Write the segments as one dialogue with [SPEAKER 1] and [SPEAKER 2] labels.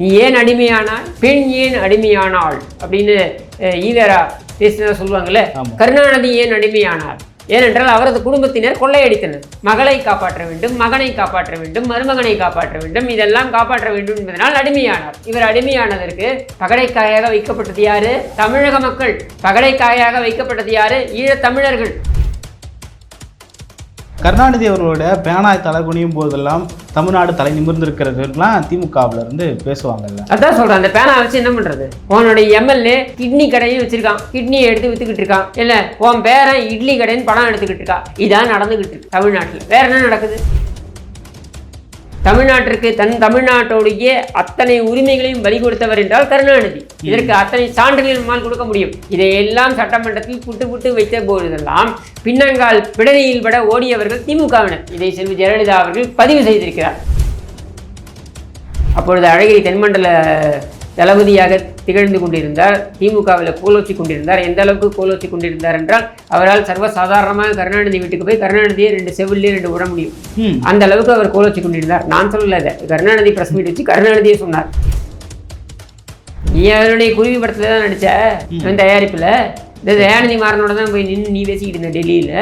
[SPEAKER 1] நீ ஏன் அடிமையானாய்? பெண் ஏன் அடிமையானாள்? அப்படின்னு ஈவேரா பேசினா சொல்லுவாங்கல்ல. கருணாநிதி ஏன் அடிமையானார்? ஏனென்றால் அவரது குடும்பத்தினர் கொள்ளையடித்தனர். மகளை காப்பாற்ற வேண்டும் மகனை காப்பாற்ற வேண்டும் மருமகனை காப்பாற்ற வேண்டும் இதெல்லாம் காப்பாற்ற வேண்டும் என்பதனால் அடிமையானார். இவர் அடிமையானதற்கு பகடைக்காயாக வைக்கப்பட்டது யாரு? தமிழக மக்கள். பகடைக்காயாக வைக்கப்பட்டது யாரு? ஈழத் தமிழர்கள்.
[SPEAKER 2] கருணாநிதி அவர்களோட பேனாய் தலை குனியும் போதெல்லாம் தமிழ்நாடு தலை நிமிர்ந்திருக்கிறதுலாம் திமுகவுல இருந்து பேசுவாங்கல்ல.
[SPEAKER 1] அதான் சொல்றேன் அந்த பேனா வச்சு என்ன பண்றது? உன்னுடைய எம்எல்ஏ கிட்னி கடையும் வச்சிருக்கான். கிட்னியை எடுத்து வித்துக்கிட்டு இருக்கான். இல்ல உன் பேரன் இட்லி கடைன்னு பணம் எடுத்துக்கிட்டு இருக்கா. இதான் நடந்துகிட்டு இருக்கு தமிழ்நாட்டில். வேற என்ன நடக்குது? தமிழ்நாட்டிற்கு தன் தமிழ்நாட்டோடைய அத்தனை உரிமைகளையும் பலி கொடுத்தவர் என்றால் கருணாநிதி. இதற்கு அத்தனை சான்றுகள் நம்மால் கொடுக்க முடியும். இதையெல்லாம் சட்டமன்றத்தில் புட்டு புட்டு வைத்த போதெல்லாம் பின்னங்கால் பிடரியில் பட ஓடியவர்கள் திமுகவினர். இதை செல்வி ஜெயலலிதா அவர்கள் பதிவு செய்திருக்கிறார். அப்பொழுது அழகிரி தென்மண்டல தளபதியாக திகழ்ந்து கொண்டிருந்தார். திமுகவில் கோலோச்சி கொண்டிருந்தார். எந்த அளவுக்கு கோலோச்சி கொண்டிருந்தார் என்றால் அவரால் சர்வசாதாரணமாக கருணாநிதி வீட்டுக்கு போய் கருணாநிதியை ரெண்டு செவிலே ரெண்டு விட முடியும். அந்த அளவுக்கு அவர் கோலோச்சி கொண்டிருந்தார். நான் சொல்லல இதை கருணாநிதி பிரஸ் மீட் வச்சு கருணாநிதியே சொன்னார். நீ அவருடைய குருவி படத்துல தான் இவன் தயாரிப்புல? இந்த தயாநிதி மாறனோட தான் போய் நின்று நீ பேசிக்கிட்டு இருந்த டெல்லியில.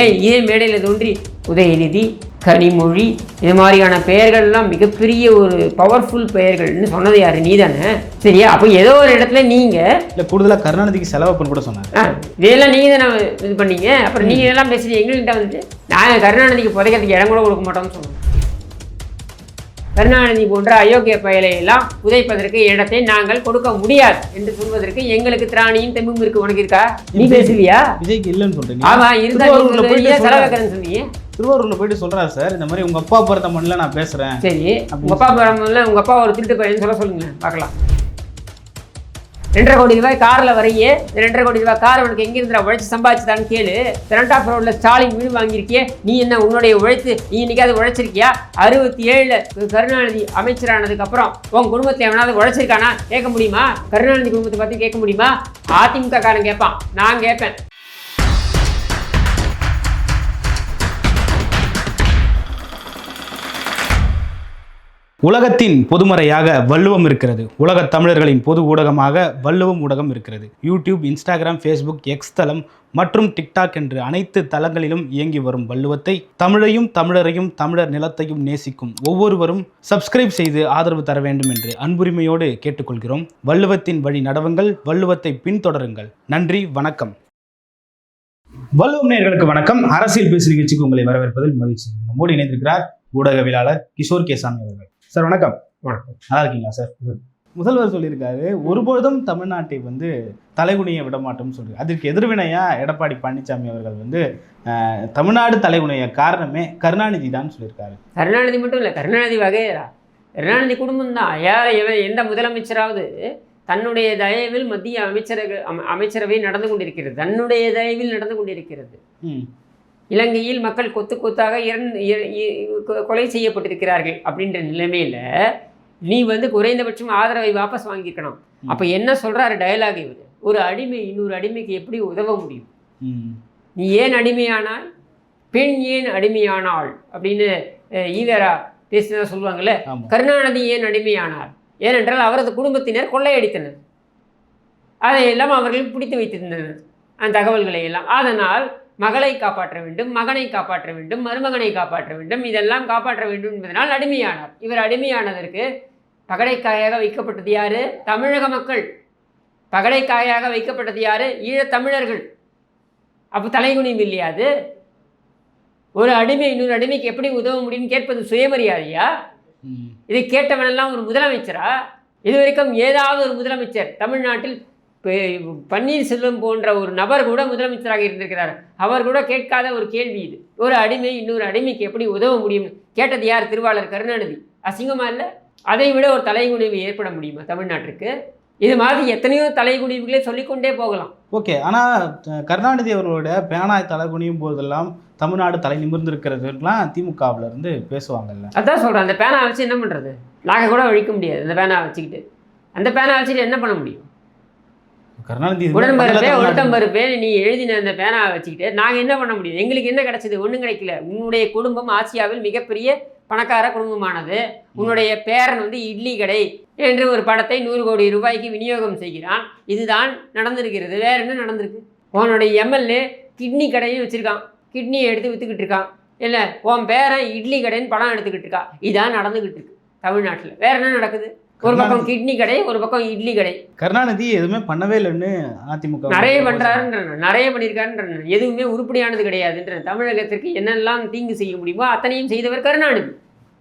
[SPEAKER 1] ஏன் இதே மேடையில் தோன்றி உதயநிதி கனிமொழி இது மாதிரியான பெயர்கள்லாம் மிகப்பெரிய ஒரு பவர்ஃபுல் பெயர்கள்னு சொன்னது யாரு? நீ தானே சரியா? அப்போ ஏதோ ஒரு இடத்துல நீங்க
[SPEAKER 2] இல்ல கூடுதலா கருணாநிதிக்கு செலவு பண்ண கூட சொன்னாங்க.
[SPEAKER 1] இதெல்லாம் நீங்க தானே இது பண்ணீங்க? அப்புறம் நீங்க எல்லாம் பேசுறீங்க எங்கள்கிட்ட வந்துட்டு நான் கருணாநிதிக்கு புதைக்கிறதுக்கு இடம் கூட கொடுக்க மாட்டோம்னு சொன்னோம். கருணாநிதி போன்ற அயோக்கிய பயலை எல்லாம் புதைப்பதற்கு இடத்தை நாங்கள் கொடுக்க முடியாது என்று சொல்வதற்கு எங்களுக்கு திராணியும் தெம்பும் இருக்கு. உனக்கு இருக்கா? நீ பேசுவியா?
[SPEAKER 2] விஜய்க்கு இல்லைன்னு சொல்றீங்க
[SPEAKER 1] ஆமா இருந்தா. செலவைக்கிறேன்னு சொன்னீங்க
[SPEAKER 2] திருவாரூர்ல போயிட்டு சொல்றாரு சார். இந்த மாதிரி உங்க அப்பா பிறந்த மண்ணில் நான் பேசுறேன்.
[SPEAKER 1] சரி உங்க அப்பா பிறந்ததுல உங்க அப்பா ஒரு திருட்டு பையன் சொல்ல சொல்லுங்க பார்க்கலாம். ரெண்டரை கோடி ரூபாய் காரில் வரையே இந்த ரெண்டரை கோடி ரூபாய் கார் உனக்கு எங்கே இருந்தா உழைச்சி சம்பாதிச்சுதான்னு கேளு. ஃப்ரண்ட் ஆஃப் ரோடில் ஸ்டாலின் வீடு வாங்கியிருக்கியே நீ என்ன உன்னுடைய உழைத்து நீ இன்னைக்காவது உழைச்சிருக்கியா? அறுபத்தி ஏழில் கருணாநிதி அமைச்சரானதுக்கப்புறம் உன் குடும்பத்தில் எவனாவது உழைச்சிருக்கானா? கேட்க முடியுமா? கருணாநிதி குடும்பத்தை பற்றி கேட்க முடியுமா? அதிமுக காரன் கேட்பான். நான் கேட்பேன்.
[SPEAKER 2] உலகத்தின் பொதுமறையாக வள்ளுவம் இருக்கிறது. உலகத் தமிழர்களின் பொது ஊடகமாக வள்ளுவம் ஊடகம் இருக்கிறது. யூடியூப் இன்ஸ்டாகிராம் ஃபேஸ்புக் எக்ஸ் தளம் மற்றும் டிக்டாக் என்று அனைத்து தளங்களிலும் இயங்கி வரும் வள்ளுவத்தை தமிழையும் தமிழரையும் தமிழர் நிலத்தையும் நேசிக்கும் ஒவ்வொருவரும் சப்ஸ்கிரைப் செய்து ஆதரவு தர வேண்டும் என்று அன்புரிமையோடு கேட்டுக்கொள்கிறோம். வள்ளுவத்தின் வழி நடவுங்கள் வள்ளுவத்தை பின்தொடருங்கள். நன்றி வணக்கம். வள்ளுவம் நேர்களுக்கு வணக்கம். அரசியல் பேசு நிகழ்ச்சிக்கு உங்களை வரவேற்பதில் மகிழ்ச்சி. நம்மோடு இணைந்திருக்கிறார் ஊடகவியலாளர் கிஷோர் கேசாமி அவர்கள். சார் வணக்கம்.
[SPEAKER 1] வணக்கம்.
[SPEAKER 2] நல்லா இருக்கீங்களா சார்? முதல்வர் சொல்லியிருக்காரு ஒருபொழுதும் தமிழ்நாட்டை வந்து தலைகுனிய விட மாட்டோம்னு சொல்லி அதற்கு எதிர்வினையா எடப்பாடி பழனிசாமி அவர்கள் வந்து தமிழ்நாடு தலைகுனிய காரணமே கருணாநிதி தான் சொல்லியிருக்காரு.
[SPEAKER 1] கருணாநிதி மட்டும் இல்லை கருணாநிதி வகையரா. கருணாநிதி குடும்பம் தான். யார் எந்த முதலமைச்சராவது தன்னுடைய தயவில் மத்திய அமைச்சரக அம- அமைச்சரவை நடந்து கொண்டிருக்கிறது. தன்னுடைய தயவில் நடந்து கொண்டிருக்கிறது.
[SPEAKER 2] ம்.
[SPEAKER 1] இலங்கையில் மக்கள் கொத்து கொத்தாக இறந்து கொலை செய்யப்பட்டிருக்கிறார்கள் அப்படின்ற நிலைமையில நீ வந்து குறைந்தபட்சம் ஆதரவை வாபஸ் வாங்கிக்கணும் அப்ப என்ன சொல்றாரு டயலாக் இவர்? ஒரு அடிமை இன்னொரு அடிமைக்கு எப்படி உதவ முடியும்? நீ ஏன் அடிமையானாய் பெண் ஏன் அடிமையானாள் அப்படின்னு ஈவேரா பேசினா சொல்லுவாங்கல்ல?
[SPEAKER 2] ஆமாம்
[SPEAKER 1] கருணாநிதி ஏன் அடிமையானார்? ஏனென்றால் அவரது குடும்பத்தினர் கொள்ளையடித்தனர். அதையெல்லாம் அவர்கள் பிடித்து வைத்திருந்தனர். அந்த தகவல்களை எல்லாம் அதனால் மகளை காப்பாற்ற வேண்டும் மகனை காப்பாற்ற வேண்டும் மருமகனை காப்பாற்ற வேண்டும் இதெல்லாம் காப்பாற்ற வேண்டும் என்பதனால் அடிமையானார். இவர் அடிமையானதற்கு பகடைக்காயாக வைக்கப்பட்டது யாரு? தமிழக மக்கள். பகடைக்காயாக வைக்கப்பட்டது யாரு? ஈழத் தமிழர்கள். அப்போ தலைகுனியும் இல்லையா அது? ஒரு அடிமை இன்னொரு அடிமைக்கு எப்படி உதவ முடியும்னு கேட்பது சுயமரியாதையா? இதை கேட்டவனெல்லாம் ஒரு முதலமைச்சரா? இதுவரைக்கும் ஏதாவது ஒரு முதலமைச்சர் தமிழ்நாட்டில் பன்னீர்செல்வம் போன்ற ஒரு நபர் கூட முதலமைச்சராக இருந்திருக்கிறார். அவர் கூட கேட்காத ஒரு கேள்வி இது. ஒரு அடிமை இன்னொரு அடிமைக்கு எப்படி உதவ முடியும்? கேட்டது யார்? திருவாளர் கருணாநிதி. அசிங்கமா இல்லை? அதை விட ஒரு தலைகுனிவு ஏற்பட முடியுமா தமிழ்நாட்டிற்கு? இது மாதிரி எத்தனையோ தலைகுனிவுகளை சொல்லிக்கொண்டே போகலாம்.
[SPEAKER 2] ஓகே ஆனால் கருணாநிதி அவர்களோட பேனாய் தலை குனியும் போதெல்லாம் தமிழ்நாடு தலை நிமிர்ந்திருக்கிறதுலாம் திமுகவுல இருந்து பேசுவாங்கல்ல.
[SPEAKER 1] அதான் சொல்கிறேன் அந்த பேனா வச்சு என்ன பண்ணுறது நாங்கள் கூட அழிக்க முடியாது. அந்த பேனா வச்சுக்கிட்டு. அந்த பேனா வச்சுட்டு என்ன பண்ண முடியும்?
[SPEAKER 2] கருணாநிதி
[SPEAKER 1] உடன்பருப்பே
[SPEAKER 2] தமிழ்நாடு-
[SPEAKER 1] ஒருத்தம் பருப்பே நீ எழுதின அந்த பேனா வச்சுக்கிட்டு நாங்கள் என்ன பண்ண முடியும்? எங்களுக்கு என்ன கிடைச்சது? ஒன்றும் கிடைக்கல. உன்னுடைய குடும்பம் ஆசியாவில் மிகப்பெரிய பணக்கார குடும்பமானது. உன்னுடைய பேரன் வந்து இட்லி கடை என்று ஒரு படத்தை நூறு கோடி ரூபாய்க்கு விநியோகம் செய்கிறான். இதுதான் நடந்திருக்கிறது. வேற என்ன நடந்திருக்கு? உன்னுடைய எம்எல்ஏ கிட்னி கடையும் வச்சுருக்கான். கிட்னியை எடுத்து விற்றுக்கிட்டு இருக்கான். இல்லை உன் பேரன் இட்லி கடைன்னு படம் எடுத்துக்கிட்டு இருக்கா. இதான் நடந்துக்கிட்டு இருக்கு தமிழ்நாட்டில். வேற என்ன நடக்குது? ஒரு பக்கம் கிட்னி கடை ஒரு பக்கம் இட்லி கடை.
[SPEAKER 2] கருணாநிதி எதுவுமே பண்ணவே இல்லைன்னு அதிமுக
[SPEAKER 1] நிறைய பண்றாருன்ற நிறைய பண்ணியிருக்காருன்ற எதுவுமே உருப்படியானது கிடையாதுன்ற தமிழகத்திற்கு என்னெல்லாம் தீங்கு செய்ய முடியுமோ அத்தனையும் செய்தவர் கருணாநிதி.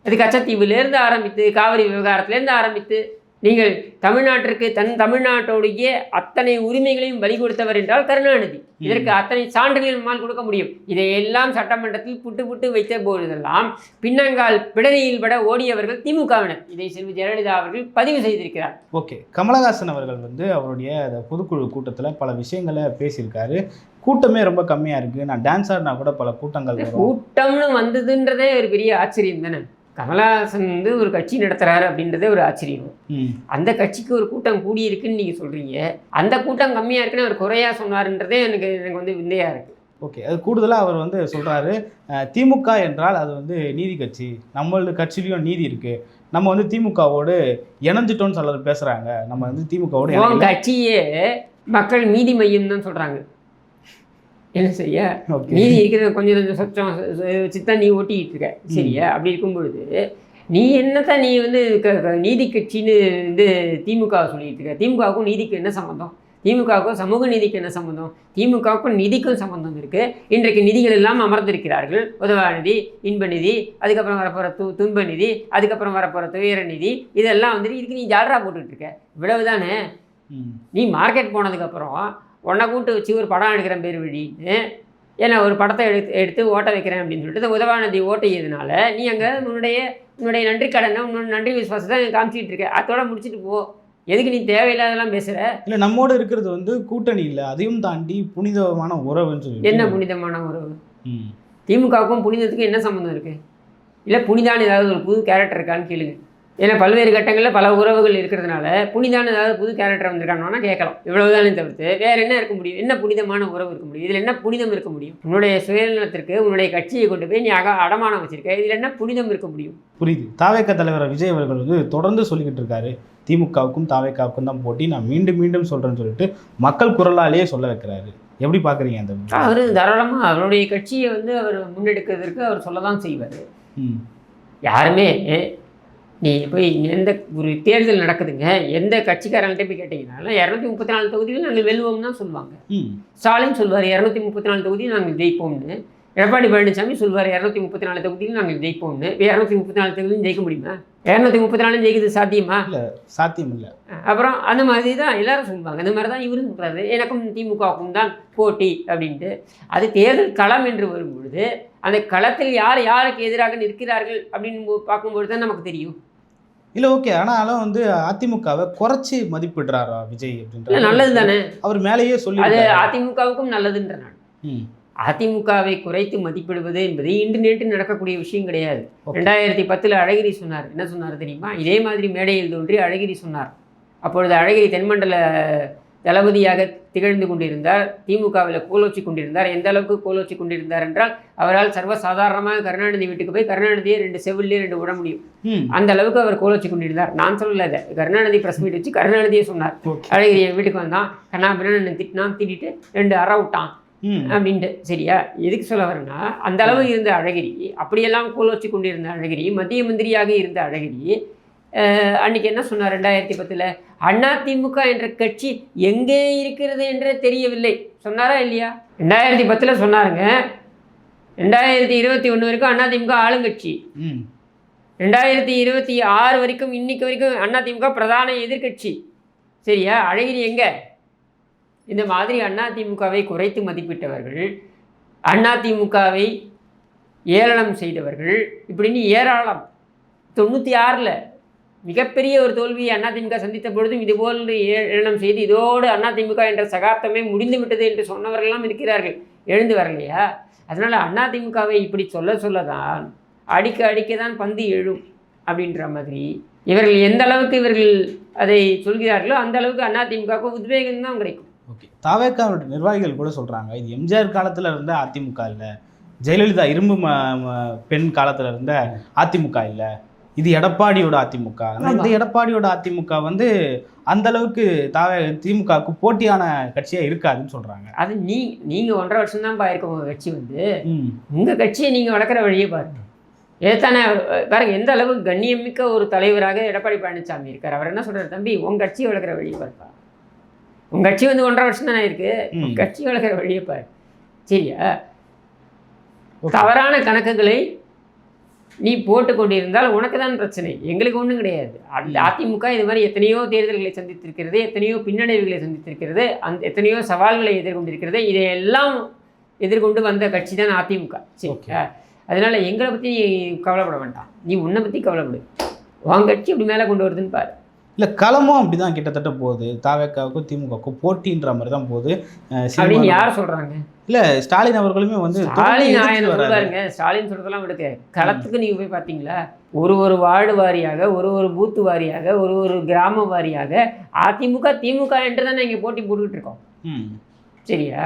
[SPEAKER 1] அது கச்சத்தீவுலேருந்து ஆரம்பித்து காவிரி விவகாரத்திலேருந்து ஆரம்பித்து நீங்கள் தமிழ்நாட்டிற்கு தன் தமிழ்நாட்டோடைய அத்தனை உரிமைகளையும் பலி கொடுத்தவர் என்றால் கருணாநிதி. இதற்கு அத்தனை சான்றுகள் நம்மால் கொடுக்க முடியும். இதையெல்லாம் சட்டமன்றத்தில் புட்டு புட்டு வைத்த போதெல்லாம் பின்னங்கால் பிடரியில் பட ஓடியவர்கள் திமுகவினர். இதை செல்வி ஜெயலலிதா அவர்கள் பதிவு செய்திருக்கிறார்.
[SPEAKER 2] ஓகே. கமலஹாசன் அவர்கள் வந்து அவருடைய பொதுக்குழு கூட்டத்தில் பல விஷயங்களை பேசியிருக்காரு. கூட்டமே ரொம்ப கம்மியாக இருக்குது நான் டான்ஸ் ஆடினா கூட பல கூட்டங்கள்
[SPEAKER 1] கூட்டம்னு வந்ததுன்றதே ஒரு பெரிய ஆச்சரியம் தானே? கமலஹாசன் வந்து ஒரு கட்சி நடத்துறாரு அப்படின்றதே ஒரு ஆச்சரியம். அந்த கட்சிக்கு ஒரு கூட்டம் கூடியிருக்குன்னு நீங்கள் சொல்கிறீங்க அந்த கூட்டம் கம்மியாக இருக்குன்னு அவர் குறையா சொன்னாருன்றதே எனக்கு எனக்கு வந்து விந்தையாக இருக்குது
[SPEAKER 2] ஓகே அது கூடுதலாக அவர் வந்து சொல்கிறாரு திமுக என்றால் அது வந்து நீதி கட்சி. நம்மளோட கட்சியிலையும் நீதி இருக்குது நம்ம வந்து திமுகவோடு இணைஞ்சிட்டோம்னு சொல்ல பேசுகிறாங்க நம்ம வந்து திமுகவோடு
[SPEAKER 1] கட்சியே மக்கள் நீதி மையம் தான் சொல்கிறாங்க என்ன செய்ய?
[SPEAKER 2] ஓகே.
[SPEAKER 1] நீதி இருக்கிறத கொஞ்சம் கொஞ்சம் சொச்சம் வச்சு தான் நீ ஓட்டிக்கிட்டு இருக்க சரியா? அப்படி இருக்கும் பொழுது நீ என்னத்தான் நீ வந்து நீதி கட்சின்னு வந்து திமுக சொல்லிட்டு இருக்க திமுகவுக்கும் நீதிக்கு என்ன சம்மந்தம் திமுகவுக்கும் சமூக நீதிக்கு என்ன சம்மந்தம் திமுகவுக்கும் நிதிக்கும் சம்மந்தம் இருக்குது இன்றைக்கு நிதிகள் எல்லாம் அமர்ந்திருக்கிறார்கள். உதவாநிதி இன்ப நிதி அதுக்கப்புறம் வரப்போகிற து துன்ப நிதி அதுக்கப்புறம் வரப்போகிற துயர நிதி இதெல்லாம் வந்துட்டு இதுக்கு நீ ஜாலரா போட்டுட்டு இருக்க இவ்வளவுதானே?
[SPEAKER 2] ம்.
[SPEAKER 1] நீ மார்க்கெட் போனதுக்கப்புறம் உன்னை கூட்டு வச்சு ஒரு படம் எடுக்கிறேன் பேர் வழின்னு ஏன்னா ஒரு படத்தை எடுத்து எடுத்து ஓட்ட வைக்கிறேன் அப்படின்னு சொல்லிட்டு உதவாநிதி ஓட்டையதுனால நீ அங்கே உன்னுடைய உன்னுடைய நன்றி கடனை உன்னோட நன்றி விசுவாசத்தை காமிச்சிட்டு இருக்க. அதோட முடிச்சுட்டு போ. எதுக்கு நீ தேவையில்லாதெல்லாம் பேசுகிற
[SPEAKER 2] இல்லை நம்மோடு இருக்கிறது வந்து கூட்டணி இல்லை. அதையும் தாண்டி புனிதமான உறவுன்னு சொல்லி
[SPEAKER 1] என்ன புனிதமான உறவு? திமுகவுக்கும் புனிதத்துக்கும் என்ன சம்மந்தம் இருக்குது இல்லை புனிதான ஏதாவது ஒரு புது கேரக்டர் இருக்கான்னு கேளுங்க. ஏன்னா பல்வேறு கட்டங்களில் பல உறவுகள் இருக்கிறதுனால புனிதான ஏதாவது புது கேரக்டர் வந்திருக்காங்கன்னா கேட்கலாம். இவ்வளவுதானே தவிர்த்து வேற என்ன இருக்க முடியும்? என்ன புனிதமான உறவு இருக்க முடியும்? இதில் என்ன புனிதம் இருக்க முடியும்? உன்னுடைய சுயநலத்திற்கு உன்னுடைய கட்சியை கொண்டு போய் நீ அக அடமானம் வச்சிருக்க. இதில் என்ன புனிதம் இருக்க முடியும்?
[SPEAKER 2] புரியுது. தாவேக்க தலைவர் விஜய் அவர்கள் வந்து தொடர்ந்து சொல்லிக்கிட்டு இருக்காரு. திமுகவுக்கும் தாவேக்காவுக்கும் தான் போட்டி. நான் மீண்டும் மீண்டும் சொல்கிறேன்னு சொல்லிட்டு மக்கள் குரலாலேயே சொல்ல வைக்கிறாரு. எப்படி பார்க்குறீங்க அந்த
[SPEAKER 1] அவர் தாராளமாக அவருடைய கட்சியை வந்து அவர் முன்னெடுக்கிறதுக்கு அவர் சொல்ல தான் செய்வார்.
[SPEAKER 2] ம்.
[SPEAKER 1] யாருமே நீ போய் எந்த ஒரு தேர்தல் நடக்குதுங்க எந்த கட்சிக்காரங்கள்ட்ட போய் கேட்டிங்கனாலும் இரநூத்தி முப்பத்தி நாலு தொகுதியில் நாங்கள் வெல்வோம் தான் சொல்லுவாங்க. ஸ்டாலின் சொல்வார் இரநூத்தி முப்பத்தி நாலு தொகுதியில் நாங்கள் ஜெயிப்போம்னு. எடப்பாடி பழனிசாமி சொல்வார் இரநூத்தி முப்பத்தி நாலு தொகுதியில் நாங்கள் ஜெயிப்போம்னு. இரநூத்தி முப்பத்தி நாலு தொகுதியும் ஜெயிக்க முடியுமா? இரநூத்தி முப்பத்தி நாலு ஜெயிக்கிறது சாத்தியமா?
[SPEAKER 2] சாத்தியம் இல்லை.
[SPEAKER 1] அப்புறம் அந்த மாதிரி தான் எல்லாரும் சொல்லுவாங்க. இந்த மாதிரி தான் இவரும் சொல்கிறாரு எனக்கும் திமுகவுக்கும் தான் போட்டி அப்படின்ட்டு. அது தேர்தல் களம் என்று வரும்பொழுது அந்த களத்தில் யார் யாருக்கு எதிராக நிற்கிறார்கள் அப்படின்னு பார்க்கும்பொழுது தான் நமக்கு தெரியும்.
[SPEAKER 2] இல்லை ஓகே ஆனாலும் வந்து அதிமுகவை குறைச்சி மதிப்பிடுறாரா விஜய் அப்படின்ற
[SPEAKER 1] நல்லது தானே.
[SPEAKER 2] அவர் மேலேயே சொல்லி
[SPEAKER 1] அது அதிமுகவுக்கும் நல்லதுன்ற நான். அதிமுகவை குறைத்து மதிப்பிடுவது என்பது இன்று நேற்று நடக்கக்கூடிய விஷயம் கிடையாது. ரெண்டாயிரத்தி பத்தில் அழகிரி சொன்னார். என்ன சொன்னார் தெரியுமா? இதே மாதிரி மேடையில் தோன்றி அழகிரி சொன்னார். அப்பொழுது அழகிரி தென்மண்டல தளபதியாக திகழ்ந்து கொண்டிருந்தார். திமுகவில் கோலோச்சி கொண்டிருந்தார். எந்த அளவுக்கு கோலோச்சி கொண்டிருந்தார் என்றால் அவரால் சர்வசாதாரணமாக கருணாநிதி வீட்டுக்கு போய் கருணாநிதியை ரெண்டு செவிலே ரெண்டு விட முடியும். அந்த அளவுக்கு அவர் கோலோச்சி கொண்டிருந்தார். நான் சொல்லல இதை. கருணாநிதி பிரஸ் மீட் வச்சு கருணாநிதியே சொன்னார். அழகிரி என் வீட்டுக்கு வந்தான். கண்ணா பின்னா திட்டினான் திட்டிட்டு ரெண்டு அற விட்டான். அப்படின்ட்டு. சரியா? எதுக்கு சொல்ல வரேன்னா அந்த அளவு இருந்த அழகிரி அப்படியெல்லாம் கோல் வச்சு கொண்டிருந்த அழகிரி மத்திய மந்திரியாக இருந்த அழகிரி அஹ், அன்னைக்கு என்ன சொன்னார் ரெண்டாயிரத்தி பத்தில்? அண்ணா திமுக என்ற கட்சி எங்கே இருக்கிறது என்றே தெரியவில்லை. சொன்னாரா இல்லையா? ரெண்டாயிரத்தி பத்தில் சொன்னாருங்க. ரெண்டாயிரத்தி இருபத்தி ஒன்று வரைக்கும் அண்ணா திமுக ஆளுங்கட்சி. ரெண்டாயிரத்தி இருபத்தி ஆறு வரைக்கும் இன்னைக்கு வரைக்கும் அதிமுக பிரதான எதிர்க்கட்சி சரியா? அழகிரி எங்க? இந்த மாதிரி அதிமுகவை குறைத்து மதிப்பிட்டவர்கள் அதிமுகவை ஏளனம் செய்தவர்கள் இப்படின்னு ஏராளம். தொண்ணூற்றி ஆறில் மிகப்பெரிய ஒரு தோல்வியை அதிமுக சந்தித்த பொழுதும் இதுபோல் ஏ- ஏளனம் செய்து இதோடு அதிமுக என்ற சகாப்தமே முடிந்து விட்டது என்று சொன்னவர்கள்லாம் இருக்கிறார்கள். எழுந்து வரலையா? அதனால் அதிமுகவை இப்படி சொல்ல சொல்ல தான் அடிக்க அடிக்க தான் பந்து எழும் அப்படின்ற மாதிரி. இவர்கள் எந்த அளவுக்கு இவர்கள் அதை சொல்கிறார்களோ அந்த அளவுக்கு அதிமுகவுக்கு உத்வேகம் தான் கிடைக்கும்.
[SPEAKER 2] ஓகே. தாவேக்காவுடைய நிர்வாகிகள் கூட சொல்கிறாங்க இது எம்ஜிஆர் காலத்தில் இருந்த அதிமுக இல்லை ஜெயலலிதா இரும்பு ம- பெண் காலத்தில் இருந்த அதிமுக இல்லை இது எடப்பாடியோட அதிமுக. ஆனா இந்த. எடப்பாடியோட அதிமுக வந்து அந்த அளவுக்கு தாவே திமுகவுக்கு போட்டியான கட்சியா இருக்காதுன்னு சொல்றாங்க.
[SPEAKER 1] அது நீ நீங்கள் ஒன்றரை வருஷம் தான் இருக்கும் உங்கள் கட்சி வந்து.
[SPEAKER 2] ம்.
[SPEAKER 1] உங்கள் கட்சியை நீங்கள் வளர்க்குற வழியே பாருங்க. ஏத்தானே பாருங்க எந்த அளவுக்கு கண்ணியமிக்க ஒரு தலைவராக எடப்பாடி பழனிசாமி இருக்கார். அவர் என்ன சொல்றாரு தம்பி உங்கள் கட்சியை வளர்க்குற வழியை பாருப்பா. உங்கள் கட்சி வந்து ஒன்றரை வருஷம் தானே இருக்கு. உங்க கட்சி வளர்க்குற வழியை பாரு. சரியா. தவறான கணக்குகளை நீ போட்டு கொண்டிருந்தால் உனக்கு தான் பிரச்சனை. எங்களுக்கு ஒன்றும் கிடையாது. அதிமுக இது மாதிரி எத்தனையோ தேர்தல்களை சந்தித்திருக்கிறது எத்தனையோ பின்னடைவுகளை சந்தித்திருக்கிறது அந்த எத்தனையோ சவால்களை எதிர்கொண்டிருக்கிறது இதையெல்லாம் எதிர்கொண்டு வந்த கட்சி தான் அதிமுக. சரியா அதனால எங்களை பற்றி நீ கவலைப்பட வேண்டாம். நீ உன்னை பற்றி கவலைப்படு. உன் கட்சி இப்படி மேலே கொண்டு வருதுன்னு பாரு.
[SPEAKER 2] இல்ல களமும் அப்படிதான் கிட்டத்தட்ட போகுது. தாவேக்காவுக்கும் திமுகவுக்கும் போட்டின்ற மாதிரி தான் போகுது
[SPEAKER 1] அப்படின்னு யார் சொல்றாங்க?
[SPEAKER 2] இல்ல ஸ்டாலின் அவர்களுமே வந்து தொடர்ந்து
[SPEAKER 1] ஸ்டாலின் சொல்றதெல்லாம் விடுக்க களத்துக்கு நீங்க போய் பார்த்தீங்களா ஒரு ஒரு வார்டு வாரியாக ஒரு ஒரு பூத்து வாரியாக ஒரு ஒரு கிராம வாரியாக அதிமுக திமுக என்று தானே இங்கே போட்டி போட்டுக்கிட்டு இருக்கோம். சரியா?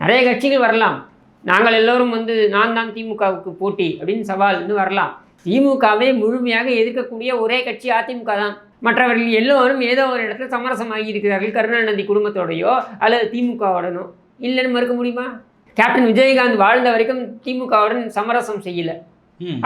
[SPEAKER 1] நிறைய கட்சிகள் வரலாம். நாங்கள் எல்லோரும் வந்து நான் தான் திமுகவுக்கு போட்டி அப்படின்னு சவால்னு வரலாம். திமுகவை முழுமையாக எதிர்க்கக்கூடிய ஒரே கட்சி அதிமுக தான். மற்றவர்கள் எல்லோரும் ஏதோ ஒரு இடத்துல சமரசமாகி இருக்கிறார்கள். கருணாநிதி குடும்பத்தோடையோ அல்லது திமுகவுடனோ. இல்லைன்னு மறுக்க முடியுமா? கேப்டன் விஜயகாந்த் வாழ்ந்த வரைக்கும் திமுகவுடன் சமரசம் செய்யல.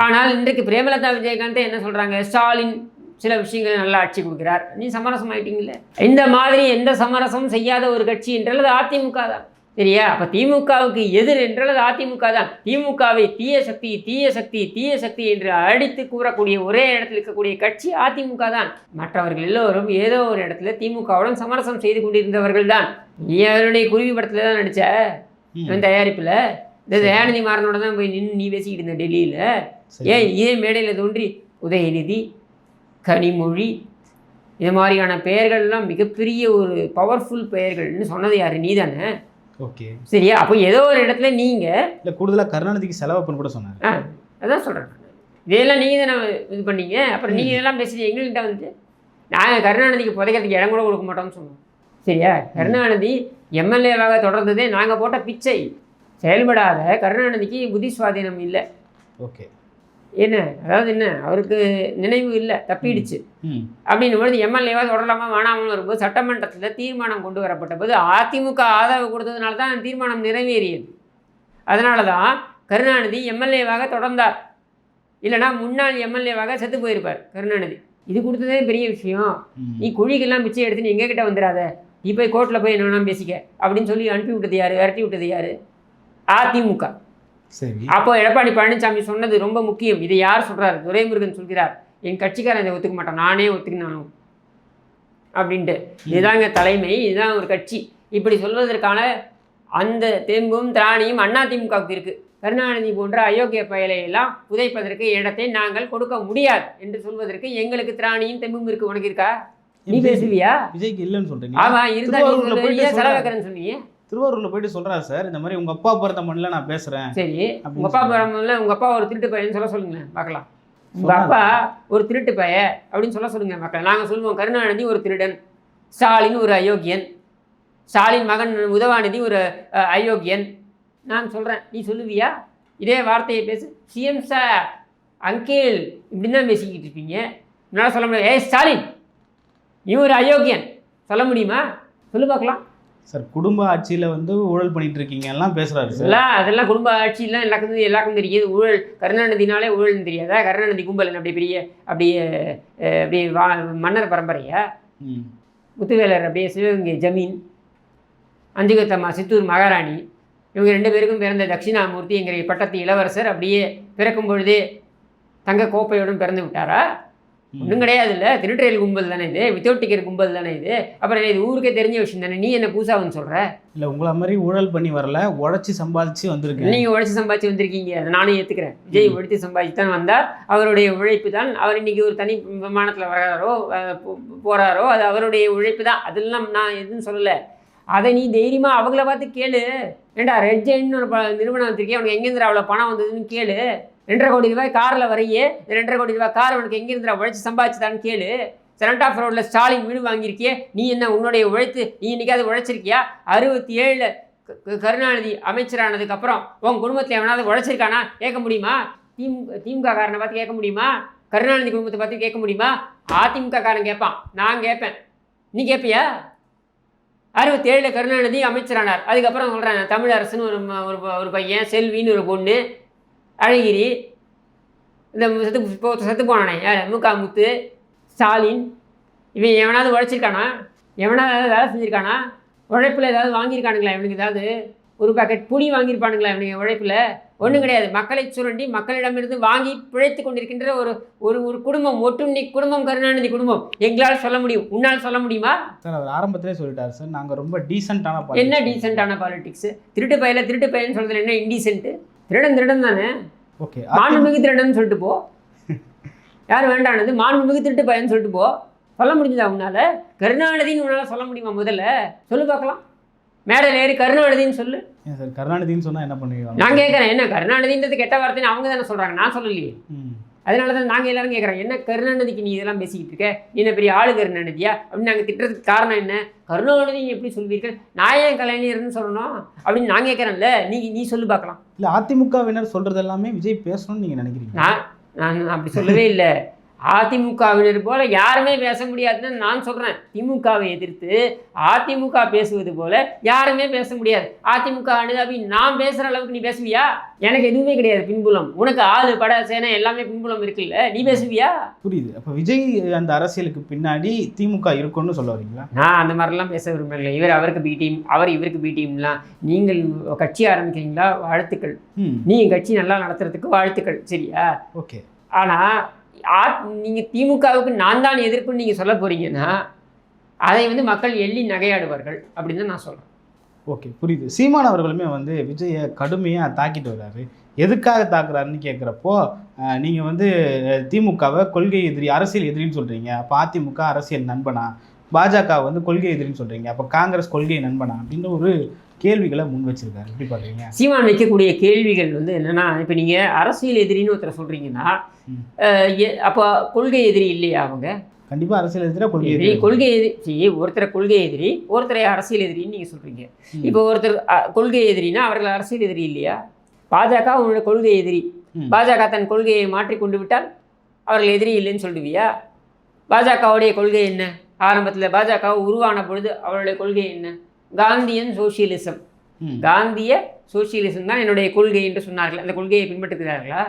[SPEAKER 1] ஆனால் இன்றைக்கு பிரேமலதா விஜயகாந்த் என்ன சொல்றாங்க? ஸ்டாலின் சில விஷயங்கள் நல்லா ஆட்சி கொடுக்கிறார். நீ சமரசம் ஆயிட்டீங்கல்ல? இந்த மாதிரி எந்த சமரசம் செய்யாத ஒரு கட்சி என்றால் அது அதிமுக தான். சரியா? அப்ப திமுகவுக்கு எதிர் என்றால் அது அதிமுக தான். திமுகவை தீய சக்தி தீய சக்தி தீய சக்தி என்று அடித்து கூறக்கூடிய ஒரே இடத்தில் இருக்கக்கூடிய கட்சி அதிமுக தான். மற்றவர்கள் எல்லோரும் ஏதோ ஒரு இடத்துல திமுகவுடன் சமரசம் செய்து கொண்டிருந்தவர்கள் தான். நீ அவருடைய குருவி படத்துல தான்
[SPEAKER 2] ம்.
[SPEAKER 1] இவன் தயாரிப்புல? இந்த தயாநிதி மாறனோட தான் போய் நின்று நீ பேசிக்கிட்டு இருந்த டெல்லியில. ஏன் இதே மேடையில் தோன்றி உதயநிதி கனிமொழி இது மாதிரியான பெயர்கள்லாம் மிகப்பெரிய ஒரு பவர்ஃபுல் பெயர்கள்னு சொன்னது யாரு? நீ தானே
[SPEAKER 2] ஓகே.
[SPEAKER 1] சரியா? அப்போ ஏதோ ஒரு இடத்துல நீங்கள்
[SPEAKER 2] இல்ல கூடுதலா கருணாநிதிக்கு செலவப்புன்னு கூட சொன்னாரு.
[SPEAKER 1] ஆ அதான் சொல்கிறேன் இதெல்லாம் நீங்கள் தானே இது பண்ணீங்க? அப்புறம் நீங்கள் இதெல்லாம் பேசுறீங்க எங்கள்கிட்ட வந்து நாங்கள் கருணாநிதிக்கு புதைக்கிறதுக்கு இடம் கூட கொடுக்க மாட்டோம்னு சொன்னோம். சரியா? கருணாநிதி எம்எல்ஏவாக தொடர்ந்ததே நாங்கள் போட்ட பிச்சை. செயல்படாத கருணாநிதிக்கு புத்தி சுவாதீனம் இல்லை.
[SPEAKER 2] ஓகே.
[SPEAKER 1] என்ன? அதாவது என்ன? அவருக்கு நினைவு இல்லை. தப்பிடுச்சு. அப்படின்னும் பொழுது எம்எல்ஏவா தொடரலாமா வேணாமல் வரும்போது சட்டமன்றத்தில் தீர்மானம் கொண்டு வரப்பட்ட போது அதிமுக ஆதரவு கொடுத்ததுனால தான் தீர்மானம் நிறைவேறியது. அதனால தான் கருணாநிதி எம்எல்ஏவாக தொடர்ந்தார். இல்லைனா முன்னாள் எம்எல்ஏவாக செத்து போயிருப்பார் கருணாநிதி. இது கொடுத்ததே பெரிய விஷயம். நீ குழிக்கெல்லாம் பிச்சை எடுத்து நீ எங்ககிட்ட வந்துடாத. நீ போய் கோர்ட்டில் போய் என்ன வேணாலும் பேசிக்க. அப்படின்னு சொல்லி அனுப்பி விட்டது யார்? விரட்டி விட்டது யார்? அதிமுக.
[SPEAKER 2] சரி.
[SPEAKER 1] அப்போ எடப்பாடி பழனிசாமி சொன்னது ரொம்ப முக்கியம். இதை யார் சொல்றாரு? துரைமுருகன் சொல்கிறார். என் கட்சிக்காரன் இதை ஒத்துக்க மாட்டான். நானே ஒத்துக்கினாலும் அப்படின்ட்டு. இதுதாங்க தலைமை. இதுதான் ஒரு கட்சி. இப்படி சொல்வதற்கான அந்த தெம்பும் திராணியும் அதிமுகவுக்கு இருக்கு. கருணாநிதி போன்ற அயோக்கிய பயலை எல்லாம் புதைப்பதற்கு இடத்தை நாங்கள் கொடுக்க முடியாது என்று சொல்வதற்கு எங்களுக்கு திராணியும் தெம்பும் இருக்கு. உனக்கு இருக்கா? நீ பேசுவியா?
[SPEAKER 2] விஜய்க்கு இல்லைன்னு சொல்றீங்க
[SPEAKER 1] ஆமா இருந்தா நீ
[SPEAKER 2] போயிட்டு
[SPEAKER 1] நீ தான் செலவு
[SPEAKER 2] சொல்றாரு.
[SPEAKER 1] வைக்கிறேன்னு சொன்னீங்க?
[SPEAKER 2] திருவாரூர்ல போயிட்டு சொல்றாரு சார் இந்த மாதிரி உங்க அப்பா பிறந்த மண்ணில் நான் பேசுறேன்
[SPEAKER 1] சரி உங்க அப்பா
[SPEAKER 2] சொல்றாரு.
[SPEAKER 1] பிறந்ததுல உங்க அப்பா ஒரு திருட்டு பையன் சொல்ல சொல்லுங்களேன் பார்க்கலாம். உங்க. அப்பா ஒரு திருட்டு பைய அப்படின்னு சொல்ல சொல்லுங்க மக்கள் நாங்க சொல்லுவோம் கருணாநிதி ஒரு திருடன் ஸ்டாலின் ஒரு அயோக்கியன் ஸ்டாலின் மகன் உதவாநிதி ஒரு அயோக்கியன். நான் சொல்றேன் நீ சொல்லுவியா? இதே வார்த்தையை பேசு. சிஎம் சார் அங்கிள் இப்படி தான் பேசிக்கிட்டு இருப்பீங்க. என்னால் சொல்ல முடியாது. ஏய் ஸ்டாலின்! ஒரு அயோக்கியன். சொல்ல முடியுமா? சொல்லு பார்க்கலாம்.
[SPEAKER 2] சார் குடும்ப ஆட்சியில வந்து ஊழல் பண்ணிட்டு இருக்கீங்க எல்லாம் பேசுறாரு சார்.
[SPEAKER 1] அதெல்லாம் அதெல்லாம் குடும்ப ஆட்சியெல்லாம் எல்லாருக்கும் எல்லாருக்கும் தெரியுது. ஊழல் கருணாநிதினாலே ஊழல்னு தெரியாதா? கருணாநிதி கும்பல் என்ன அப்படி பெரிய அப்படியே அப்படியே வா மன்னர் பரம்பரையா?
[SPEAKER 2] ம்.
[SPEAKER 1] முத்துவேலர் அப்படியே சிவகங்கை ஜமீன் அஞ்சுகத்தம்மா சித்தூர் மகாராணி இவங்க ரெண்டு பேருக்கும் பிறந்த தட்சிணாமூர்த்தி என்கிற பட்டத்து இளவரசர் அப்படியே பிறக்கும் பொழுதே தங்க கோப்பையுடன் பிறந்து விட்டாரா. ஒன்றும் கிடையாது இல்லை திருட்டுறையில் கும்பல் தானே இது? வித்தவுட் டிக்கெட் கும்பல் தானே இது? அப்புறம் இது ஊருக்கே தெரிஞ்ச விஷயம் தானே? நீ என்ன பூசாவுன்னு சொல்கிற
[SPEAKER 2] இல்ல உங்களை மாதிரி ஊழல் பண்ணி வரல உழைச்சி சம்பாதிச்சு வந்திருக்கேன்.
[SPEAKER 1] நீங்கள் உழைச்சி சம்பாதிச்சு வந்திருக்கீங்க. அதை நானும் ஏற்றுக்கிறேன் விஜய் உழைத்து சம்பாதிச்சு தான் வந்தார். அவருடைய உழைப்பு தான். அவர் இன்னைக்கு ஒரு தனி விமானத்தில் வராரோ அஹ், போ- போறாரோ அது அவருடைய உழைப்பு தான். அதெல்லாம் நான் எதுவும் சொல்லலை. அதை நீ தைரியமாக அவங்கள பார்த்து கேளு. ஏண்டா ரெட் ஜெயின்னு ஒரு நிறுவனம் வச்சிருக்கேன் உனக்கு எங்கேருந்து அவ்வளோ பணம் வந்ததுன்னு கேளு. ரெண்டரை கோடி ரூபாய் காரில் வரையே இந்த ரெண்டரை கோடி ரூபாய் கார் உனக்கு எங்கேருந்து உழைச்சி சம்பாதிச்சுதான்னு கேளு. செரண்ட் ஆஃப் ரோடில் ஸ்டாலின் வீடு வாங்கியிருக்கியே நீ என்ன உன்னுடைய உழைத்து நீ இன்னைக்காவது உழைச்சிருக்கியா? அறுபத்தி ஏழில் கருணாநிதி அமைச்சரானதுக்கப்புறம் உன் குடும்பத்தில் எவனாவது உழைச்சிருக்கானா? கேட்க முடியுமா? திமுக திமுக காரனை பார்த்து கேட்க முடியுமா? கருணாநிதி குடும்பத்தை பற்றி கேட்க முடியுமா? அதிமுக காரன் கேட்பான். நான் கேட்பேன். நீ கேட்பியா அறுபத்தேழில் கருணாநிதி அமைச்சரானார். அதுக்கப்புறம் சொல்கிறேன் தமிழ் அரசுன்னு ஒரு ஒரு ஒரு பையன் செல்வின்னு ஒரு பொண்ணு. அழகிரி இந்த செத்து செத்து போனானே. யார் முகா முத்து ஸ்டாலின் இவன் எவனாவது உழைச்சிருக்கானா? எவனாவது ஏதாவது வேலை செஞ்சுருக்கானா? உழைப்பில் ஏதாவது வாங்கியிருக்கானுங்களா இவனுக்கு ஏதாவது? ஒரு பாக்கெட் புளி வாங்கியிருப்பானுங்களா இவனுக்கு உழைப்பில்? ஒன்றும் கிடையாது. மக்களை சுரண்டி மக்களிடமிருந்து வாங்கி பிழைத்து கொண்டிருக்கின்ற ஒரு ஒரு ஒரு குடும்பம் ஒட்டுண்ணி குடும்பம் கருணாநிதி குடும்பம். எங்களால் சொல்ல முடியும். உன்னால் சொல்ல முடியுமா?
[SPEAKER 2] சார் அவர் ஆரம்பத்திலே சொல்லிட்டார் சார். நாங்கள் ரொம்ப டீசெண்டான
[SPEAKER 1] என்ன டீசெண்டான பாலிடிக்ஸ் திருட்டு பையில திருட்டு பையன் சொல்றதுல என்ன இன்டீசென்ட் திருடன் திருடன் தானே?
[SPEAKER 2] ஓகே
[SPEAKER 1] மாண்புமிகு திருடன் சொல்லிட்டு போ. யார் வேண்டானது? மாண்புமிகு திருட்டு பையன் சொல்லிட்டு போ. சொல்ல முடிஞ்சதா உன்னால? கருணாநிதின்னு உன்னால சொல்ல முடியுமா முதல்ல? சொல்லு பார்க்கலாம். மேடையில் ஏறி கருணாநிதின்னு சொல்லு.
[SPEAKER 2] சார் கருணாநிதின்னு சொன்னால் என்ன பண்ணுவீங்க?
[SPEAKER 1] நான் கேட்குறேன் என்ன கருணாநிதின்றது கெட்ட வார்த்தைன்னு அவங்க தானே சொல்றாங்க. நான் சொல்லலையே. அதனால தான் நாங்கள் எல்லாரும் கேட்குறோம் என்ன கருணாநிதிக்கு நீ இதெல்லாம் பேசிக்கிட்டு இருக்க? நீ என்ன பெரிய ஆளு கருணாநிதியா? அப்படின்னு நாங்கள் திட்டுறதுக்கு காரணம் என்ன? கருணாநிதி நீ எப்படி சொல்வீர்கள்? நான் ஏன் கலைஞர்னு சொல்லணும்? அப்படின்னு நான் கேட்குறேன்ல நீ நீ சொல்லு பார்க்கலாம்
[SPEAKER 2] இல்லை அதிமுகவினர் சொல்கிறது எல்லாமே விஜய் பேசணும்னு நீங்கள் நினைக்கிறீங்க.
[SPEAKER 1] நான் நான் அப்படி சொல்லவே இல்லை. அதிமுகவினர் போல யாருமே பேச முடியாதுன்னு நான் சொல்கிறேன் திமுகவை எதிர்த்து அதிமுக பேசுவது போல யாருமே பேச முடியாது. அதிமுக அனுதாபி நான் பேசுகிற அளவுக்கு நீ பேசுவியா? எனக்கு எதுவுமே கிடையாது பின்புலம். உனக்கு ஆளு பட சேனை எல்லாமே பின்புலம் இருக்குல்ல. நீ பேசுவியா?
[SPEAKER 2] புரியுது. அப்போ விஜய் அந்த அரசியலுக்கு பின்னாடி திமுக இருக்கும்னு சொல்ல வரீங்களா?
[SPEAKER 1] நான் அந்த மாதிரிலாம் பேச விரும்பல இவர் அவருக்கு பி டீம் அவர் இவருக்கு பி டீம்லாம் நீங்கள் கட்சி ஆரம்பிக்கிறீங்களா? வாழ்த்துக்கள். நீங்கள் கட்சி நல்லா நடத்துறதுக்கு வாழ்த்துக்கள். சரியா?
[SPEAKER 2] ஓகே.
[SPEAKER 1] ஆனால் ஆ நீங்கள் திமுகவுக்கு நான் தான் எதிர்ப்புன்னு நீங்கள் சொல்ல போகிறீங்கன்னா அதை வந்து மக்கள் எள்ளி நகையாடுவார்கள் அப்படின்னு தான் நான் சொல்கிறேன்
[SPEAKER 2] ஓகே புரியுது. சீமான் அவர்களுமே வந்து விஜயை கடுமையாக தாக்கிட்டு வர்றாரு. எதுக்காக தாக்குறாருன்னு கேட்குறப்போ நீங்கள் வந்து திமுகவை கொள்கை எதிரி அரசியல் எதிரின்னு சொல்கிறீங்க அப்போ அதிமுக அரசியல் நண்பனா? பாஜக வந்து கொள்கை எதிரின்னு சொல்கிறீங்க அப்போ காங்கிரஸ் கொள்கை நண்பனா? அப்படின்ற ஒரு கேள்விகளை முன் வச்சிருக்காரு. எப்படி பார்க்குறீங்க?
[SPEAKER 1] சீமான் வைக்கக்கூடிய கேள்விகள் வந்து என்னென்னா இப்போ நீங்கள் அரசியல் எதிரின்னு ஒருத்தர் சொல்கிறீங்கன்னா. அப்போ கொள்கை எதிரி இல்லையா அவங்க?
[SPEAKER 2] கண்டிப்பாக அரசியல் எதிராக கொள்கை
[SPEAKER 1] எதிரி கொள்கை எதிரி ஒருத்தரை கொள்கை எதிரி ஒருத்தரை அரசியல் எதிரின்னு நீங்கள் சொல்கிறீங்க. இப்போ ஒருத்தர் கொள்கை எதிரினா அவர்கள் அரசியல் எதிரி இல்லையா? பாஜக உங்களோட கொள்கை எதிரி. பாஜக தன் கொள்கையை மாற்றி கொண்டு விட்டால் அவர்கள் எதிரி இல்லைன்னு சொல்லுவியா? பாஜகவுடைய கொள்கை என்ன? ஆரம்பத்தில் பாஜக உருவான பொழுது அவருடைய கொள்கை என்ன? Gandhian socialism. காந்திய சோசியலிசம் தான் என்னுடைய கொள்கை என்று சொன்னார்கள். அந்த கொள்கையை பின்பற்றுகிறார்களா?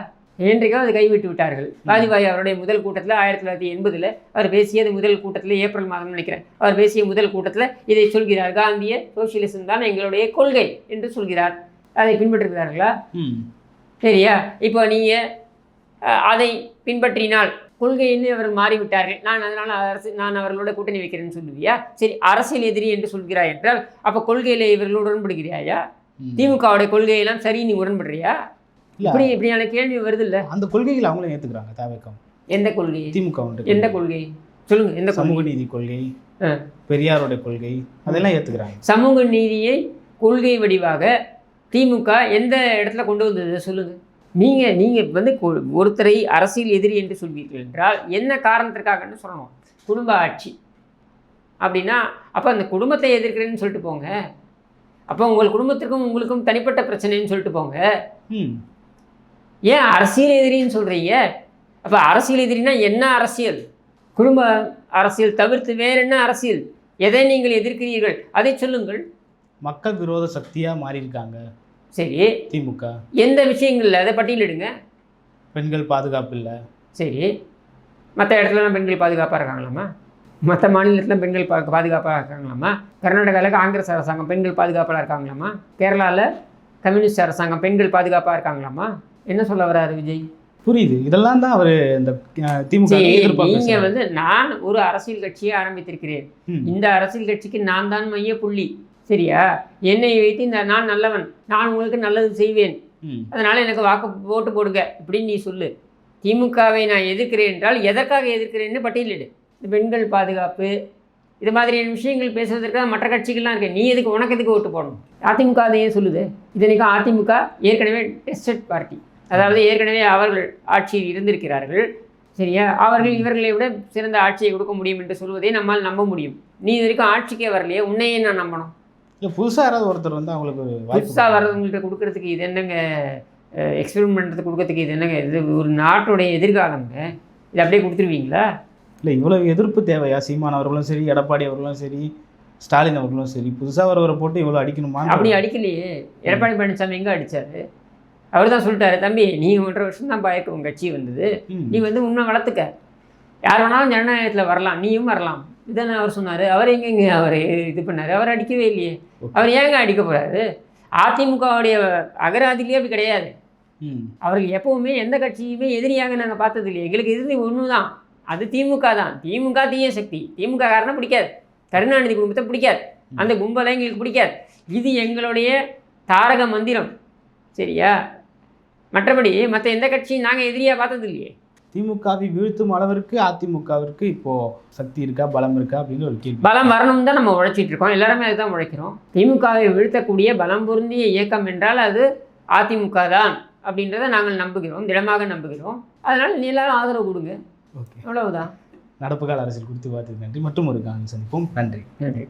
[SPEAKER 1] என்றைக்கோ அதை கைவிட்டு விட்டார்கள். வாஜ்பாய் அவருடைய முதல் கூட்டத்தில் ஆயிரத்தி தொள்ளாயிரத்தி எண்பதில் அவர் பேசியது முதல் கூட்டத்தில் ஏப்ரல் மாதம் நினைக்கிறேன். அவர் பேசிய முதல் கூட்டத்தில் இதை சொல்கிறார். காந்திய சோசியலிசம் தான் எங்களுடைய கொள்கை என்று சொல்கிறார். அதை பின்பற்றுகிறார்களா? சரியா? இப்போ நீங்கள் அதை பின்பற்றினால் கொள்கைன்னு அவர்கள் மாறிவிட்டார்கள். நான் அதனால் அரசு நான் அவர்களோட கூட்டணி வைக்கிறேன்னு சொல்லுவியா? சரி அரசியல் எதிரி என்று சொல்கிறாய் என்றால் அப்போ கொள்கையில் இவர்களோடு உடன்படுகிறாயா. திமுகவுடைய கொள்கையெல்லாம் சரி நீ உடன்படுறியா. இப்படி இப்படியான கேள்வி வருது இல்ல
[SPEAKER 2] அந்த கொள்கைகளை அவங்களும் ஏற்றுக்கிறாங்க தாவேக்கம்.
[SPEAKER 1] எந்த கொள்கை?
[SPEAKER 2] திமுக ஒன்று
[SPEAKER 1] எந்த கொள்கை? சொல்லுங்க எந்த
[SPEAKER 2] சமூக நீதி கொள்கை. பெரியாரோட கொள்கை அதெல்லாம் ஏற்றுக்கிறாங்க
[SPEAKER 1] சமூக நீதியை கொள்கை வடிவாக திமுக எந்த இடத்துல கொண்டு வந்தது? சொல்லுங்க. நீங்க நீங்க வந்து ஒருத்தரை அரசியல் எதிரி என்று சொல்வீர்கள் என்றால் என்ன காரணத்திற்காகன்னு சொல்லணும். குடும்ப ஆட்சி. அப்படின்னா அப்போ அந்த குடும்பத்தை எதிர்க்கிறேன்னு சொல்லிட்டு போங்க. அப்போ உங்கள் குடும்பத்திற்கும் உங்களுக்கும் தனிப்பட்ட பிரச்சனைன்னு சொல்லிட்டு போங்க.
[SPEAKER 2] ம்.
[SPEAKER 1] ஏன் அரசியல் எதிரின்னு சொல்கிறீங்க அப்போ அரசியல் எதிரினா என்ன அரசியல்? குடும்ப அரசியல் தவிர்த்து வேற என்ன அரசியல்? எதை நீங்கள் எதிர்க்கிறீர்கள்? அதை சொல்லுங்கள்.
[SPEAKER 2] மக்கள் விரோத சக்தியா மாறி இருக்காங்க
[SPEAKER 1] சரி.
[SPEAKER 2] திமுக.
[SPEAKER 1] எந்த விஷயங்கள்ல? அதை பட்டியலிடுங்க
[SPEAKER 2] பெண்கள் பாதுகாப்பு இல்லை.
[SPEAKER 1] சரி. மற்ற இடத்துலலாம் பெண்கள் பாதுகாப்பாக இருக்காங்களாமா மற்ற மாநிலத்தில் பெண்கள் பா பாதுகாப்பாக இருக்காங்களாமா கர்நாடகாவில் காங்கிரஸ் அரசாங்கம் பெண்கள் பாதுகாப்பாக இருக்காங்களாமா கேரளாவில் கம்யூனிஸ்ட் அரசாங்கம் பெண்கள் பாதுகாப்பாக இருக்காங்களாமா என்ன சொல்ல வராரு விஜய்?
[SPEAKER 2] புரியுது. இதெல்லாம் தான் அவர் இந்த திமுக
[SPEAKER 1] நீங்க. வந்து நான் ஒரு அரசியல் கட்சியை ஆரம்பித்திருக்கிறேன். இந்த அரசியல் கட்சிக்கு நான் தான் மைய புள்ளி சரியா? என்னை வைத்து இந்த நான் நல்லவன் நான் உங்களுக்கு நல்லது செய்வேன். அதனால எனக்கு வாக்கு ஓட்டு போடுங்க. இப்படின்னு நீ சொல்லு. திமுகவை நான் எதிர்க்கிறேன் என்றால் எதற்காக எதிர்க்கிறேன்னு பட்டியலிடு இந்த பெண்கள் பாதுகாப்பு இது மாதிரியான விஷயங்கள் பேசுவதற்காக மற்ற கட்சிகள்லாம் இருக்கு நீ எதுக்கு உனக்கு எதுக்கு ஓட்டு போடணும்? அதிமுக அதை ஏன் சொல்லுது? இதனைக்கும் அதிமுக ஏற்கனவே டெஸ்டட் பார்ட்டி. அதாவது ஏற்கனவே அவர்கள் ஆட்சியில் இருந்திருக்கிறார்கள். சரியா? அவர்கள் இவர்களை விட சிறந்த ஆட்சியை கொடுக்க முடியும் என்று சொல்வதை நம்மால் நம்ப முடியும். நீ இது வரைக்கும் ஆட்சிக்கே வரலையே உன்னையே நான் நம்பணும்.
[SPEAKER 2] இல்ல புதுசா யாராவது ஒருத்தர் வந்து அவங்களுக்கு
[SPEAKER 1] புதுசாக வர்றவங்கள்ட்ட கொடுக்கறதுக்கு இது என்னங்க எக்ஸ்பெரிமெண்ட் பண்ணுறதுக்கு கொடுக்கறதுக்கு இது என்னங்க இது ஒரு நாட்டுடைய எதிர்காலங்க இது அப்படியே கொடுத்துருவீங்களா?
[SPEAKER 2] இல்லை இவ்வளவு எதிர்ப்பு தேவையா? சீமான் அவர்களும் சரி எடப்பாடி அவர்களும் சரி ஸ்டாலின் அவர்களும் சரி புதுசாக ஒருவரை போட்டு இவ்வளோ அடிக்கணுமா
[SPEAKER 1] அப்படி அடிக்கலையே. எடப்பாடி பழனிசாமி எங்கே அடிச்சாரு? அவர் தான் சொல்லிட்டாரு தம்பி நீ ஒன்றரை வருஷம் தான் பாயக்க உங்கள் கட்சி வந்தது. நீ வந்து இன்னும் வளர்த்துக்க. யார் வேணாலும் ஜனநாயகத்தில் வரலாம் நீயும் வரலாம். இதானே அவர் சொன்னார். அவர் எங்கெங்க அவர் இது பண்ணார். அவர் அடிக்கவே இல்லையே. அவர் ஏங்க அடிக்க போறாரு? அதிமுகவுடைய அகராதிலேயே அப்படி கிடையாது.
[SPEAKER 2] ம்.
[SPEAKER 1] அவர்கள் எப்பவுமே எந்த கட்சியுமே எதிரியாக நாங்கள் பார்த்தது இல்லையே. எங்களுக்கு எதிரி ஒன்று தான் அது திமுக தான். திமுக தீய சக்தி. திமுக காரனை பிடிக்காது. கருணாநிதி குடும்பத்தை பிடிக்காது. அந்த கும்பலை எங்களுக்கு பிடிக்காது. இது எங்களுடைய தாரக மந்திரம். சரியா? மற்றபடி மற்ற எந்த கட்சியும் நாங்கள் எதிரியாக பார்த்தது இல்லையே.
[SPEAKER 2] திமுகவை வீழ்த்தும் அளவிற்கு அதிமுகவிற்கு இப்போ சக்தி இருக்கா பலம் இருக்கா அப்படின்னு ஒரு கேள்வி.
[SPEAKER 1] பலம் வரணும் தான் நம்ம உழைச்சிட்டு இருக்கோம். எல்லாருமே அதுதான் உழைக்கிறோம். திமுகவை வீழ்த்தக்கூடிய பலம் பொருந்திய இயக்கம் என்றால் அது அதிமுக தான் அப்படின்றத நாங்கள் நம்புகிறோம். திடமாக நம்புகிறோம். அதனால் நீ எல்லாரும் ஆதரவு கொடுங்க.
[SPEAKER 2] ஓகே.
[SPEAKER 1] அவ்வளவுதான்.
[SPEAKER 2] நடப்பு கால அரசியல் குறித்து பார்த்தது நன்றி. மற்றும் ஒரு காலம் சந்திப்போம். நன்றி.
[SPEAKER 1] நன்றி.